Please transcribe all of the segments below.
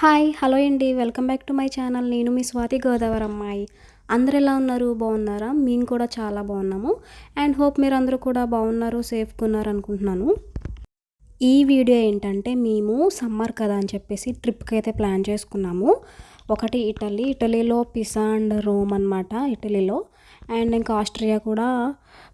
Hi hello అండి. Welcome back to my channel. నేను మీ స్వాతి గోదావరి అమ్మాయి. అందరు ఎలా ఉన్నారు? బాగున్నారా? మేము కూడా చాలా బాగున్నాము. అండ్ హోప్ మీరు అందరూ కూడా బాగున్నారు సేఫ్గా ఉన్నారు అనుకుంటున్నాను. ఈ వీడియో ఏంటంటే మేము సమ్మర్ కదా అని చెప్పేసి ట్రిప్కి అయితే ప్లాన్ చేసుకున్నాము. ఒకటి ఇటలీ. ఇటలీలో పిసా అండ్ రోమ్ అనమాట ఇటలీలో. అండ్ ఇంకా ఆస్ట్రియా కూడా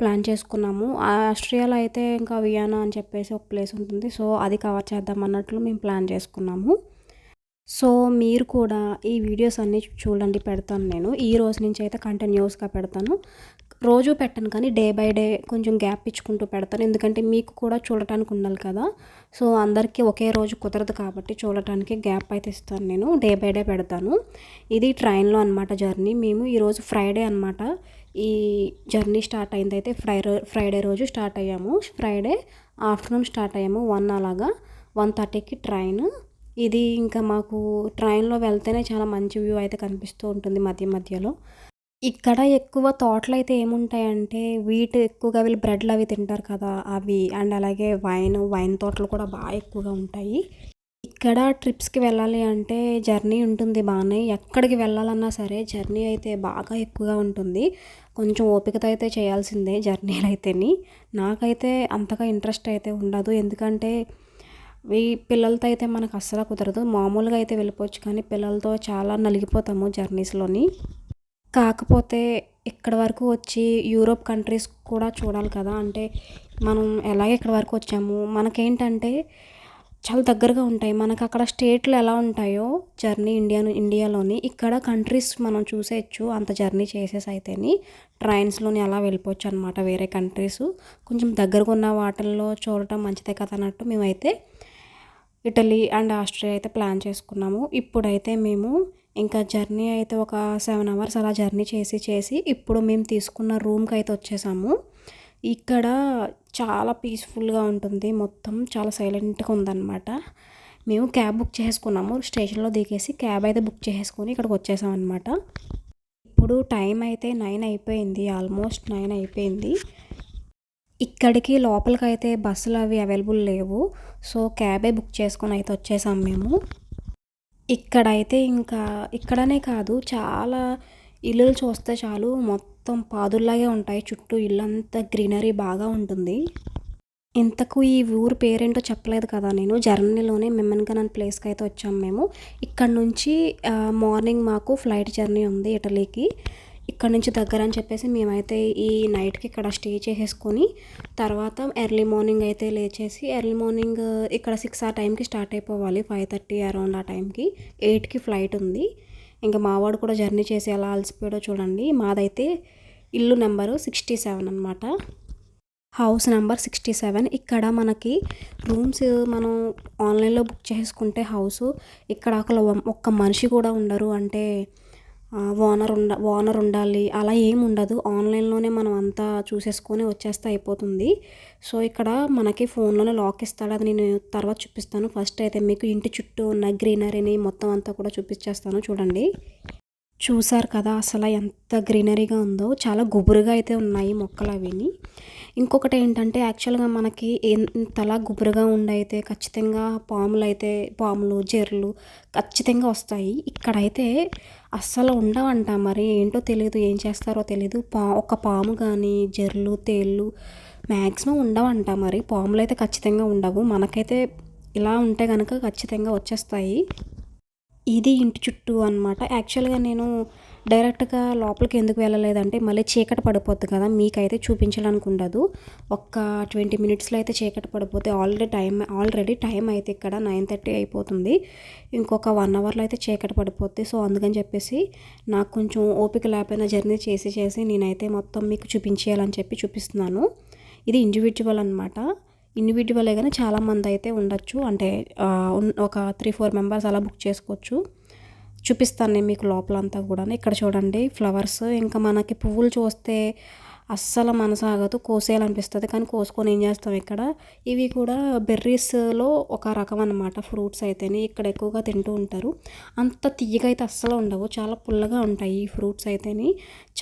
ప్లాన్ చేసుకున్నాము. ఆస్ట్రియాలో అయితే ఇంకా వియానా అని చెప్పేసి ఒక ప్లేస్ ఉంటుంది. సో అది కవర్ చేద్దాం అన్నట్లు మేము ప్లాన్ చేసుకున్నాము. సో మీరు కూడా ఈ వీడియోస్ అన్నీ చూడండి పెడతాను నేను. ఈ రోజు నుంచి అయితే కంటిన్యూస్గా పెడతాను. రోజు పెట్టను కానీ డే బై డే కొంచెం గ్యాప్ ఇచ్చుకుంటూ పెడతాను. ఎందుకంటే మీకు కూడా చూడటానికి ఉండాలి కదా. సో అందరికీ ఒకే రోజు కుదరదు కాబట్టి చూడటానికి గ్యాప్ అయితే ఇస్తాను నేను. డే బై డే పెడతాను. ఇది ట్రైన్లో అనమాట జర్నీ. మేము ఈరోజు ఫ్రైడే అనమాట ఈ జర్నీ స్టార్ట్ అయింది అయితే ఫ్రై ఫ్రైడే రోజు స్టార్ట్ అయ్యాము. ఫ్రైడే ఆఫ్టర్నూన్ స్టార్ట్ అయ్యాము. వన్ అలాగా. వన్ థర్టీకి ట్రైన్. ఇది ఇంకా మాకు ట్రైన్లో వెళ్తేనే చాలా మంచి వ్యూ అయితే కనిపిస్తూ ఉంటుంది మధ్య మధ్యలో. ఇక్కడ ఎక్కువ తోటలు అయితే ఏముంటాయంటే వీటి ఎక్కువగా వీళ్ళు బ్రెడ్లు అవి తింటారు కదా అవి. అండ్ అలాగే వైన్ వైన్ తోటలు కూడా బాగా ఎక్కువగా ఉంటాయి. ఇక్కడ ట్రిప్స్కి వెళ్ళాలి అంటే జర్నీ ఉంటుంది బాగానే. ఎక్కడికి వెళ్ళాలన్నా సరే జర్నీ అయితే బాగా ఎక్కువగా ఉంటుంది. కొంచెం ఓపికతో అయితే చేయాల్సిందే జర్నీలు అయితేని నాకైతే అంతగా ఇంట్రెస్ట్ అయితే ఉండదు. ఎందుకంటే ఈ పిల్లలతో అయితే మనకు అస్సలు కుదరదు. మామూలుగా అయితే వెళ్ళిపోవచ్చు కానీ పిల్లలతో చాలా నలిగిపోతాము జర్నీస్లోని. కాకపోతే ఇక్కడ వరకు వచ్చి యూరోప్ కంట్రీస్ కూడా చూడాలి కదా. అంటే మనం ఎలాగ ఇక్కడ వరకు వచ్చాము? మనకేంటంటే చాలా దగ్గరగా ఉంటాయి. మనకు అక్కడ స్టేట్లు ఎలా ఉంటాయో జర్నీ ఇండియా ఇండియాలోని ఇక్కడ కంట్రీస్ మనం చూసేయచ్చు అంత జర్నీ చేసేసి అయితేని. ట్రైన్స్లోని అలా వెళ్ళిపోవచ్చు అనమాట వేరే కంట్రీస్. కొంచెం దగ్గరగా ఉన్న వాటిల్లో చూడటం మంచిదే కదా అన్నట్టు మేమైతే ఇటలీ అండ్ ఆస్ట్రియా అయితే ప్లాన్ చేసుకున్నాము. ఇప్పుడైతే మేము ఇంకా జర్నీ అయితే ఒక సెవెన్ అవర్స్ అలా జర్నీ చేసి చేసి ఇప్పుడు మేము తీసుకున్న రూమ్కి అయితే వచ్చేసాము. ఇక్కడ చాలా పీస్ఫుల్గా ఉంటుంది. మొత్తం చాలా సైలెంట్గా ఉందన్నమాట. మేము క్యాబ్ బుక్ చేసుకున్నాము. స్టేషన్లో దిగేసి క్యాబ్ అయితే బుక్ చేసుకొని ఇక్కడికి వచ్చేసాం అనమాట ఇప్పుడు టైం అయితే నైన్ అయిపోయింది. ఆల్మోస్ట్ నైన్ అయిపోయింది. ఇక్కడికి లోపలికైతే బస్సులు అవి అవైలబుల్ లేవు. సో క్యాబే బుక్ చేసుకొని అయితే వచ్చేసాం మేము. ఇక్కడైతే ఇంకా ఇక్కడనే కాదు చాలా ఇల్లులు చూస్తే చాలు మొత్తం పాదుల్లాగే ఉంటాయి. చుట్టూ ఇల్లంతా గ్రీనరీ బాగా ఉంటుంది. ఇంతకు ఈ ఊరు పేరేంటో చెప్పలేదు కదా నేను. జర్నీలోనే మెమ్మన్గన్ అనే ప్లేస్కి అయితే వచ్చాం మేము. ఇక్కడ నుంచి మార్నింగ్ మాకు ఫ్లైట్ జర్నీ ఉంది ఇటలీకి. ఇక్కడ నుంచి దగ్గర అని చెప్పేసి మేమైతే ఈ నైట్కి ఇక్కడ స్టే చేసేసుకొని తర్వాత ఎర్లీ మార్నింగ్ అయితే లేచేసి ఎర్లీ మార్నింగ్ ఇక్కడ సిక్స్ ఆ టైంకి స్టార్ట్ అయిపోవాలి. ఫైవ్ థర్టీ అరౌండ్ ఆ టైంకి ఎయిట్కి ఫ్లైట్ ఉంది. ఇంకా మావాడు కూడా జర్నీ చేసి ఎలా అలసిపోయాడో చూడండి. మాదైతే ఇల్లు నెంబరు సిక్స్టీ సెవెన్ అనమాట హౌస్ నెంబర్ సిక్స్టీ సెవెన్. ఇక్కడ మనకి రూమ్స్ మనం ఆన్లైన్లో బుక్ చేసుకుంటే హౌస్. ఇక్కడ అక్కడ ఒక్క మనిషి కూడా ఉండరు. అంటే ఓనర్ ఉండ ఓనర్ ఉండాలి. అలా ఏమి ఉండదు. ఆన్లైన్లోనే మనం అంతా చూసేసుకొని వచ్చేస్తే అయిపోతుంది. సో ఇక్కడ మనకి ఫోన్లోనే లాక్ ఇస్తాడు. అది నేను తర్వాత చూపిస్తాను. ఫస్ట్ అయితే మీకు ఇంటి చుట్టూ ఉన్న గ్రీనరీని మొత్తం అంతా కూడా చూపించేస్తాను. చూడండి. చూసారు కదా అసలు ఎంత గ్రీనరీగా ఉందో. చాలా గుబురుగా అయితే ఉన్నాయి మొక్కలు అవిని ఇంకొకటి ఏంటంటే యాక్చువల్గా మనకి ఎంతలా గుబురుగా ఉండైతే ఖచ్చితంగా పాములు అయితే పాములు జెర్లు ఖచ్చితంగా వస్తాయి. ఇక్కడైతే అస్సలు ఉండవంట. మరి ఏంటో తెలియదు ఏం చేస్తారో తెలియదు పా ఒక పాము కానీ జర్లు తేళ్ళు మ్యాక్సిమం ఉండవంట. మరి పాములు అయితే ఖచ్చితంగా ఉండవు. మనకైతే ఇలా ఉంటే కనుక ఖచ్చితంగా వచ్చేస్తాయి. ఇది ఇంటి చుట్టూ అనమాట యాక్చువల్గా నేను డైరెక్ట్గా లోపలికి ఎందుకు వెళ్ళలేదంటే మళ్ళీ చీకటి పడిపోద్ది కదా మీకైతే చూపించడానికి ఉండదు ఒక్క ట్వంటీ మినిట్స్లో అయితే చీకటి పడిపోతే ఆల్రెడీ టైం ఆల్రెడీ టైం అయితే ఇక్కడ నైన్ థర్టీ అయిపోతుంది. ఇంకొక వన్ అవర్లో అయితే చీకటి పడిపోద్ది. సో అందుకని చెప్పేసి నాకు కొంచెం ఓపిక లేకపోయినా జర్నీ చేసి చేసి నేనైతే మొత్తం మీకు చూపించేయాలని చెప్పి చూపిస్తున్నాను. ఇది ఇండివిజువల్ అనమాట ఇండివిజువల్ కానీ చాలామంది అయితే ఉండొచ్చు. అంటే ఒక త్రీ ఫోర్ మెంబర్స్ అలా బుక్ చేసుకోవచ్చు. చూపిస్తాను నేను మీకు లోపలంతా కూడా ఇక్కడ చూడండి ఫ్లవర్స్ ఇంకా మనకి పువ్వులు చూస్తే అస్సలు మనసాగదు కోసేయాలనిపిస్తుంది. కానీ కోసుకొని ఏం చేస్తాం ఇక్కడ? ఇవి కూడా బెర్రీస్లో ఒక రకం అనమాట ఫ్రూట్స్ అయితేనే. ఇక్కడ ఎక్కువగా తింటూ ఉంటారు. అంత తీయగా అయితే అస్సలు ఉండవు. చాలా పుల్లగా ఉంటాయి ఈ ఫ్రూట్స్ అయితేనే.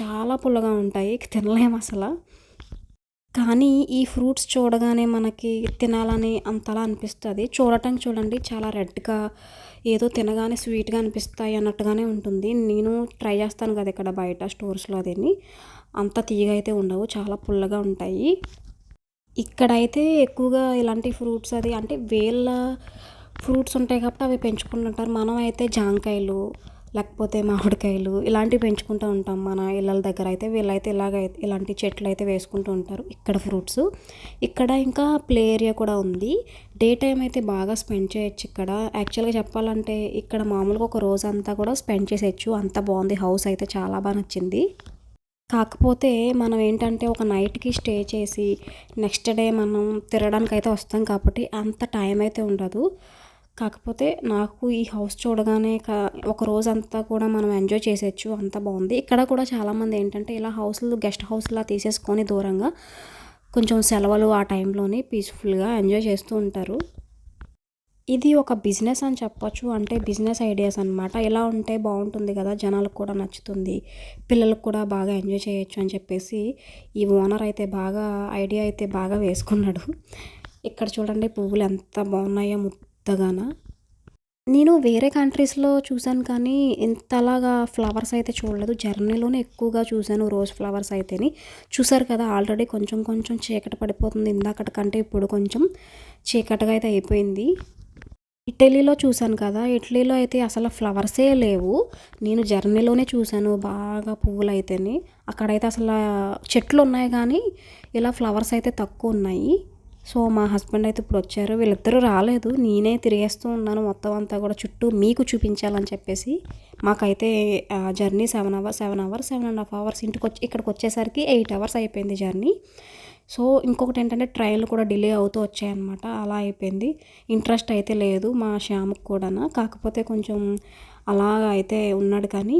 చాలా పుల్లగా ఉంటాయి. తినలేము అసలు. కానీ ఈ ఫ్రూట్స్ చూడగానే మనకి తినాలని అంతలా అనిపిస్తుంది. చూడటానికి చూడండి చాలా రెడ్గా ఏదో తినగానే స్వీట్గా అనిపిస్తాయి అన్నట్టుగానే ఉంటుంది. నేను ట్రై చేస్తాను కదా ఇక్కడ బయట స్టోర్స్లో అదేని. అంత తీగ అయితే ఉండవు చాలా పుల్లగా ఉంటాయి. ఇక్కడైతే ఎక్కువగా ఇలాంటి ఫ్రూట్స్ అది అంటే వేళ్ళ ఫ్రూట్స్ ఉంటాయి కాబట్టి అవి పెంచుకుంటుంటారు. మనం అయితే జాంకాయలు లేకపోతే మామిడికాయలు ఇలాంటివి పెంచుకుంటూ ఉంటాం మన ఇళ్ళ దగ్గర అయితే. వీళ్ళైతే ఇలాగ ఇలాంటి చెట్లు అయితే వేసుకుంటూ ఉంటారు ఇక్కడ ఫ్రూట్స్. ఇక్కడ ఇంకా ప్లే ఏరియా కూడా ఉంది. డే టైం అయితే బాగా స్పెండ్ చేయొచ్చు ఇక్కడ. యాక్చువల్గా చెప్పాలంటే ఇక్కడ మామూలుగా ఒక రోజు అంతా కూడా స్పెండ్ చేసేయచ్చు. అంత బాగుంది. హౌస్ అయితే చాలా బాగా నచ్చింది. కాకపోతే మనం ఏంటంటే ఒక నైట్కి స్టే చేసి నెక్స్ట్ డే మనం తిరగడానికి అయితే వస్తాం కాబట్టి అంత టైం అయితే ఉండదు. కాకపోతే నాకు ఈ హౌస్ చూడగానే ఒక రోజు అంతా కూడా మనం ఎంజాయ్ చేసేయచ్చు అంత బాగుంది. ఇక్కడ కూడా చాలామంది ఏంటంటే ఇలా హౌస్లు గెస్ట్ హౌస్లా తీసేసుకొని దూరంగా కొంచెం సెలవులు ఆ టైంలోనే పీస్ఫుల్గా ఎంజాయ్ చేస్తూ ఉంటారు. ఇది ఒక బిజినెస్ అని చెప్పొచ్చు అంటే బిజినెస్ ఐడియాస్ అనమాట ఇలా ఉంటే బాగుంటుంది కదా జనాలకు కూడా నచ్చుతుంది పిల్లలకు కూడా బాగా ఎంజాయ్ చేయొచ్చు అని చెప్పేసి ఈ ఓనర్ అయితే బాగా ఐడియా అయితే బాగా వేసుకున్నాడు. ఇక్కడ చూడండి పువ్వులు ఎంత బాగున్నాయో కొత్తగానా? నేను వేరే కంట్రీస్లో చూశాను కానీ ఇంతలాగా ఫ్లవర్స్ అయితే చూడలేదు. జర్నీలోనే ఎక్కువగా చూశాను రోజ్ ఫ్లవర్స్ అయితేని. చూసారు కదా ఆల్రెడీ కొంచెం కొంచెం చీకటి పడిపోతుంది. ఇందాకటి కంటే ఇప్పుడు కొంచెం చీకటగా అయితే అయిపోయింది. ఇటలీలో చూశాను కదా ఇటలీలో అయితే అసలు ఫ్లవర్సే లేవు. నేను జర్నీలోనే చూశాను బాగా పువ్వులు అయితేని అక్కడైతే అసలు చెట్లు ఉన్నాయి కానీ ఇలా ఫ్లవర్స్ అయితే తక్కువ ఉన్నాయి. సో మా హస్బెండ్ అయితే ఇప్పుడు వచ్చారు. వీళ్ళిద్దరూ రాలేదు. నేనే తిరిగేస్తూ ఉన్నాను మొత్తం అంతా కూడా. చుట్టూ మీకు చూపించాలని చెప్పేసి మాకైతే journey seven hours seven hours seven and half hours ఇంటికి వచ్చి ఇక్కడికి వచ్చేసరికి ఎయిట్ అవర్స్ అయిపోయింది జర్నీ. సో ఇంకొకటి ఏంటంటే ట్రైన్లు కూడా డిలే అవుతూ వచ్చాయన్నమాట. అలా అయిపోయింది. ఇంట్రెస్ట్ అయితే లేదు మా శ్యామ్కి కూడా కాకపోతే కొంచెం అలా అయితే ఉన్నాడు కానీ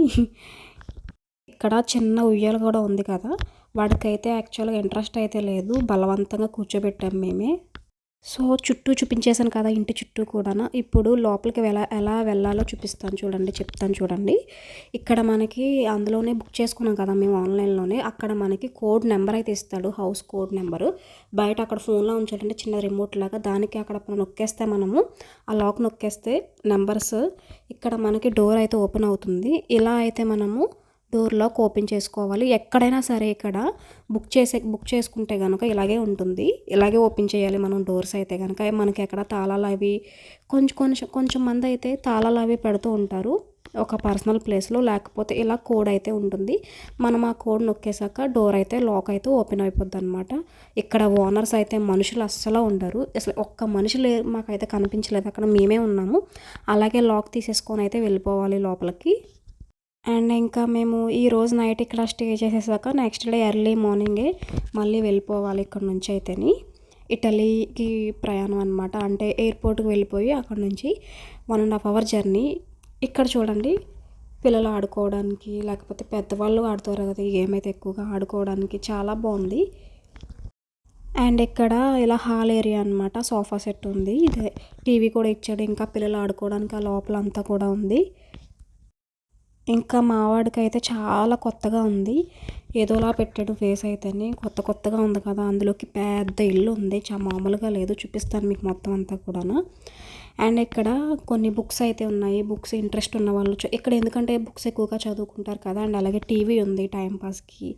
ఇక్కడ చిన్న ఉయ్యాల కూడా ఉంది కదా. వాడికైతే యాక్చువల్గా ఇంట్రెస్ట్ అయితే లేదు. బలవంతంగా కూర్చోబెట్టాం మేమే. సో చుట్టూ చూపించేశాను కదా ఇంటి చుట్టూ కూడా ఇప్పుడు లోపలికి ఎలా ఎలా వెళ్ళాలో చూపిస్తాను చూడండి చెప్తాను చూడండి. ఇక్కడ మనకి అందులోనే బుక్ చేసుకున్నాం కదా మేము ఆన్లైన్లోనే. అక్కడ మనకి కోడ్ నెంబర్ అయితే ఇస్తాడు హౌస్ కోడ్ నెంబరు. బయట అక్కడ ఫోన్లో ఉంచాలంటే చిన్న రిమోట్ లాగా దానికి అక్కడ నొక్కేస్తే మనము ఆ లాక్ నొక్కేస్తే నెంబర్స్ ఇక్కడ మనకి డోర్ అయితే ఓపెన్ అవుతుంది. ఇలా అయితే మనము డోర్ లాక్ ఓపెన్ చేసుకోవాలి. ఎక్కడైనా సరే ఇక్కడ బుక్ చేసే బుక్ చేసుకుంటే కనుక ఇలాగే ఉంటుంది. ఇలాగే ఓపెన్ చేయాలి మనం డోర్స్ అయితే కనుక మనకి ఎక్కడ తాళాలు అవి కొంచెం కొంచెం కొంచెం మంది అయితే తాళాలు అవి పెడుతూ ఉంటారు. ఒక పర్సనల్ ప్లేస్లో లేకపోతే ఇలా కోడ్ అయితే ఉంటుంది. మనం ఆ కోడ్ నొక్కేసాక డోర్ అయితే లాక్ అయితే ఓపెన్ అయిపోద్ది అనమాట ఇక్కడ ఓనర్స్ అయితే మనుషులు అస్సలు ఉండరు. అసలు ఒక్క మనిషి లే మాకైతే కనిపించలేదు. అక్కడ మేమే ఉన్నాము. అలాగే లాక్ తీసేసుకొని అయితే వెళ్ళిపోవాలి లోపలికి. అండ్ ఇంకా మేము ఈ రోజు నైట్ ఇక్కడ స్టే చేసేసాక నెక్స్ట్ డే ఎర్లీ మార్నింగే మళ్ళీ వెళ్ళిపోవాలి ఇక్కడ నుంచి అయితేని. ఇటలీకి ప్రయాణం అనమాట అంటే ఎయిర్పోర్ట్కి వెళ్ళిపోయి అక్కడ నుంచి one and half hour journey ఇక్కడ చూడండి పిల్లలు ఆడుకోవడానికి లేకపోతే పెద్దవాళ్ళు ఆడుతారు కదా ఈ గేమ్ అయితే ఎక్కువగా ఆడుకోవడానికి చాలా బాగుంది. అండ్ ఇక్కడ ఇలా హాల్ ఏరియా అనమాట సోఫా సెట్ ఉంది. ఇదే టీవీ కూడా ఇచ్చాడు ఇంకా పిల్లలు ఆడుకోవడానికి ఆ లోపల అంతా కూడా ఉంది. ఇంకా మావాడికైతే చాలా కొత్తగా ఉంది. ఏదోలా పెట్టాడు ఫేస్ అయితేనే కొత్త కొత్తగా ఉంది కదా. అందులోకి పెద్ద ఇల్లు ఉంది. చా మామూలుగా లేదు. చూపిస్తాను మీకు మొత్తం అంతా కూడాను. అండ్ ఇక్కడ కొన్ని బుక్స్ అయితే ఉన్నాయి. బుక్స్ ఇంట్రెస్ట్ ఉన్న వాళ్ళు ఇక్కడ ఎందుకంటే బుక్స్ ఎక్కువగా చదువుకుంటారు కదా అండ్ అలాగే టీవీ ఉంది టైంపాస్కి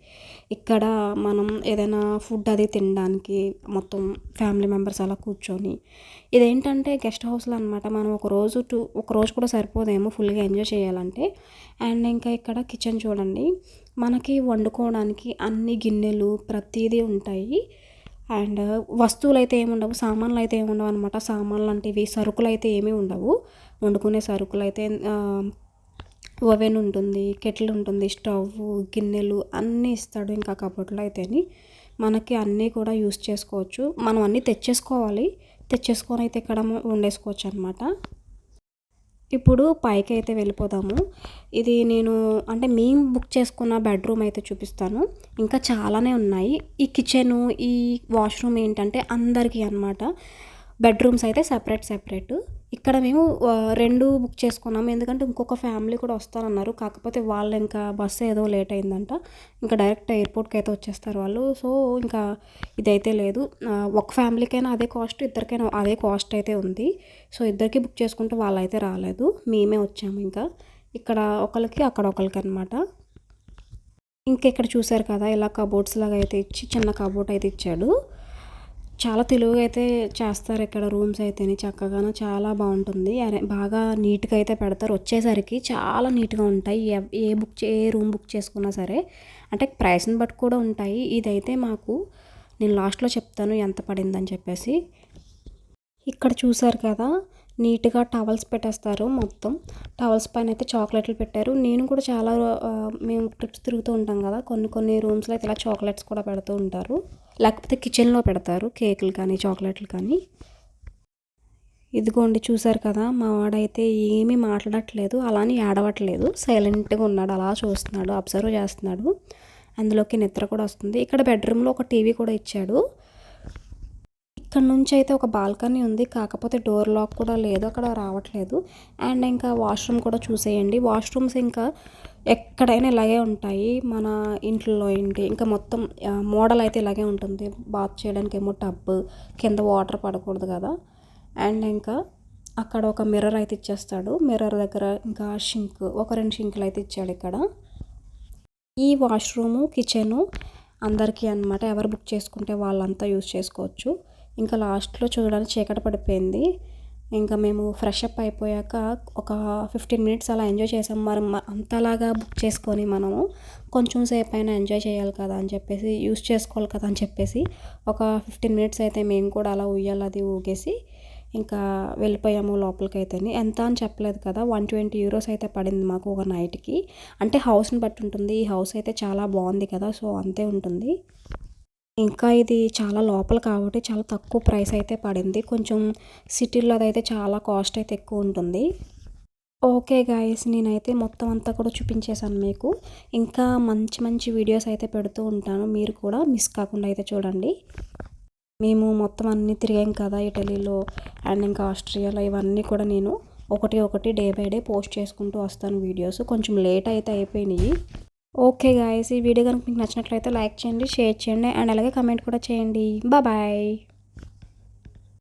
ఇక్కడ మనం ఏదైనా ఫుడ్ అది తినడానికి మొత్తం ఫ్యామిలీ మెంబర్స్ అలా కూర్చొని ఇదేంటంటే గెస్ట్ హౌస్లో అనమాట మనం ఒక రోజు టూ ఒక రోజు కూడా సరిపోదేమో ఫుల్గా ఎంజాయ్ చేయాలంటే. అండ్ ఇంకా ఇక్కడ కిచెన్ చూడండి. మనకి వండుకోవడానికి అన్ని గిన్నెలు ప్రతిదీ ఉంటాయి. అండ్ వస్తువులు అయితే ఏమి ఉండవు సామాన్లు అయితే ఏమి ఉండవు అనమాట సామాన్లు లాంటివి సరుకులు అయితే ఏమీ ఉండవు. వండుకునే సరుకులు అయితే ఓవెన్ ఉంటుంది కెటిల్ ఉంటుంది స్టవ్ గిన్నెలు అన్నీ ఇస్తాడు ఇంకా కబోర్డ్లో అయితేని. మనకి అన్నీ కూడా యూస్ చేసుకోవచ్చు. మనం అన్నీ తెచ్చేసుకోవాలి. తెచ్చేసుకొని అయితే ఇక్కడ వండేసుకోవచ్చు అనమాట ఇప్పుడు పైకి అయితే వెళ్ళిపోదాము. ఇది నేను అంటే మేము బుక్ చేసుకున్న బెడ్రూమ్ అయితే చూపిస్తాను. ఇంకా చాలానే ఉన్నాయి. ఈ కిచెను ఈ వాష్రూమ్ ఏంటంటే అందరికీ అనమాట బెడ్రూమ్స్ అయితే సపరేట్ సపరేట్. ఇక్కడ మేము రెండు బుక్ చేసుకున్నాము. ఎందుకంటే ఇంకొక ఫ్యామిలీ కూడా వస్తారన్నారు కాకపోతే వాళ్ళు ఇంకా బస్సు ఏదో లేట్ అయిందంట. ఇంకా డైరెక్ట్ ఎయిర్పోర్ట్కి అయితే వచ్చేస్తారు వాళ్ళు. సో ఇంకా ఇదైతే లేదు. ఒక ఫ్యామిలీకైనా అదే కాస్ట్ ఇద్దరికైనా అదే కాస్ట్ అయితే ఉంది. సో ఇద్దరికి బుక్ చేసుకుంటే వాళ్ళైతే రాలేదు. మేమే వచ్చాము ఇంకా. ఇక్కడ ఒకరికి అక్కడ ఒకరికి అనమాట ఇంకా ఇక్కడ చూసారు కదా ఇలా కబోర్డ్స్ లాగా అయితే ఇచ్చి చిన్న కబోర్డ్ అయితే ఇచ్చాడు. చాలా తెలుగుగా అయితే చేస్తారు ఇక్కడ రూమ్స్ అయితేనే. చక్కగాను చాలా బాగుంటుంది. బాగా నీట్గా అయితే పెడతారు. వచ్చేసరికి చాలా నీట్గా ఉంటాయి. ఏ బుక్ చే- ఏ రూమ్ బుక్ చేసుకున్నా సరే. అంటే ప్రైస్ని బట్టి కూడా ఉంటాయి. ఇదైతే మాకు నేను లాస్ట్లో చెప్తాను ఎంత పడిందని చెప్పేసి. ఇక్కడ చూసారు కదా నీట్గా టవల్స్ పెట్టేస్తారు మొత్తం. టవల్స్ పైన అయితే చాక్లెట్లు పెట్టారు. నేను కూడా చాలా మేము ట్రిప్స్ తిరుగుతూ ఉంటాం కదా. కొన్ని కొన్ని రూమ్స్లో అయితే ఇలా చాక్లెట్స్ కూడా పెడుతూ ఉంటారు. లేకపోతే కిచెన్లో పెడతారు కేకులు కానీ చాక్లెట్లు కానీ. ఇదిగోండి చూసారు కదా మా వాడైతే ఏమీ మాట్లాడట్లేదు అలానే ఏడవట్లేదు. సైలెంట్గా ఉన్నాడు అలా చూస్తున్నాడు అబ్జర్వ్ చేస్తున్నాడు. అందులోకి నిద్ర కూడా వస్తుంది. ఇక్కడ బెడ్రూమ్లో ఒక టీవీ కూడా ఇచ్చాడు. ఇక్కడ నుంచి అయితే ఒక బాల్కనీ ఉంది. కాకపోతే డోర్ లాక్ కూడా లేదు. అక్కడ రావట్లేదు. అండ్ ఇంకా వాష్రూమ్ కూడా చూసేయండి. వాష్రూమ్స్ ఇంకా ఎక్కడైనా ఇలాగే ఉంటాయి. మన ఇంట్లో ఏంటి? ఇంకా మొత్తం మోడల్ అయితే ఇలాగే ఉంటుంది. బాత్ చేయడానికి ఏమో టబ్ కింద వాటర్ పడకూడదు కదా. అండ్ ఇంకా అక్కడ ఒక మిర్రర్ అయితే ఇచ్చేస్తాడు. మిర్రర్ దగ్గర ఇంకా షింక్ ఒక రెండు షింకులు అయితే ఇచ్చాడు ఇక్కడ. ఈ వాష్రూము కిచెను అందరికీ అన్నమాట. ఎవరు బుక్ చేసుకుంటే వాళ్ళంతా యూజ్ చేసుకోవచ్చు. ఇంకా లాస్ట్లో చూడడానికి చీకటి పడిపోయింది. ఇంకా మేము ఫ్రెష్ అప్ అయిపోయాక ఒక ఫిఫ్టీన్ మినిట్స్ అలా ఎంజాయ్ చేసాం. మరి అంతలాగా బుక్ చేసుకొని మనము కొంచెం సేపు అయినా ఎంజాయ్ చేయాలి కదా అని చెప్పేసి యూస్ చేసుకోవాలి కదా అని చెప్పేసి ఒక ఫిఫ్టీన్ మినిట్స్ అయితే మేము కూడా అలా ఉయ్యాలది ఊగేసి ఇంకా వెళ్ళిపోయాము లోపలికి అయితే ఎంత అని చెప్పలేదు కదా వన్ ట్వంటీ యూరోస్ అయితే పడింది మాకు ఒక నైట్కి అంటే హౌస్ని బట్టి ఉంటుంది. ఈ హౌస్ అయితే చాలా బాగుంది కదా సో అంతే ఉంటుంది. ఇంకా ఇది చాలా లోపల కాబట్టి చాలా తక్కువ ప్రైస్ అయితే పడింది. కొంచెం సిటీల్లో అదైతే చాలా కాస్ట్ అయితే ఎక్కువ ఉంటుంది. ఓకే గాయస్ నేనైతే మొత్తం అంతా కూడా చూపించేశాను మీకు. ఇంకా మంచి మంచి వీడియోస్ అయితే పెడుతూ ఉంటాను. మీరు కూడా మిస్ కాకుండా అయితే చూడండి. మేము మొత్తం అన్నీ తిరిగాం కదా ఇటలీలో అండ్ ఇంకా ఆస్ట్రియాలో. ఇవన్నీ కూడా నేను ఒకటి ఒకటి డే బై డే పోస్ట్ చేసుకుంటూ వస్తాను వీడియోస్. కొంచెం లేట్ అయితే అయిపోయినాయి. ఓకే గాయస్ ఈ వీడియో కనుక మీకు నచ్చినట్లయితే లైక్ చేయండి షేర్ చేయండి అండ్ అలాగే కమెంట్ కూడా చేయండి. బాయ్.